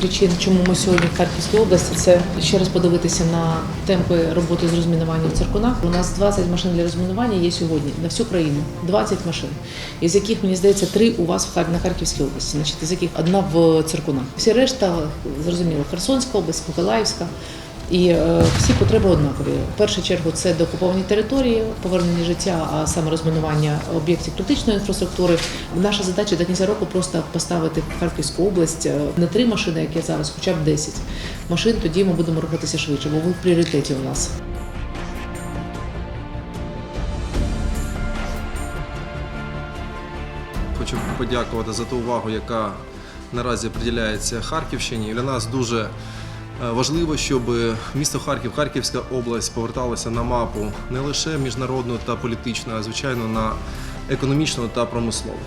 причин, чому ми сьогодні в Харківській області, це ще раз подивитися на темпи роботи з розмінування в циркунах. У нас 20 машин для розмінування є сьогодні на всю країну. 20 машин, із яких мені здається три у вас в на Харківській області, значить, із яких одна в циркунах. Всі решта зрозуміло, Херсонська область, Миколаївська. І е, всі потреби однакові. В першу чергу це деокуповані території, повернення життя, а саме розмінування об'єктів критичної інфраструктури. Наша задача до кінця року просто поставити в Харківську область не три машини, як є зараз, хоча б 10 машин. Тоді ми будемо рухатися швидше, бо ви в пріоритеті у нас. Хочу подякувати за ту увагу, яка наразі приділяється Харківщині. Для нас дуже важливо, щоб місто Харків, Харківська область поверталася на мапу не лише міжнародну та політичну, а звичайно на економічну та промислову.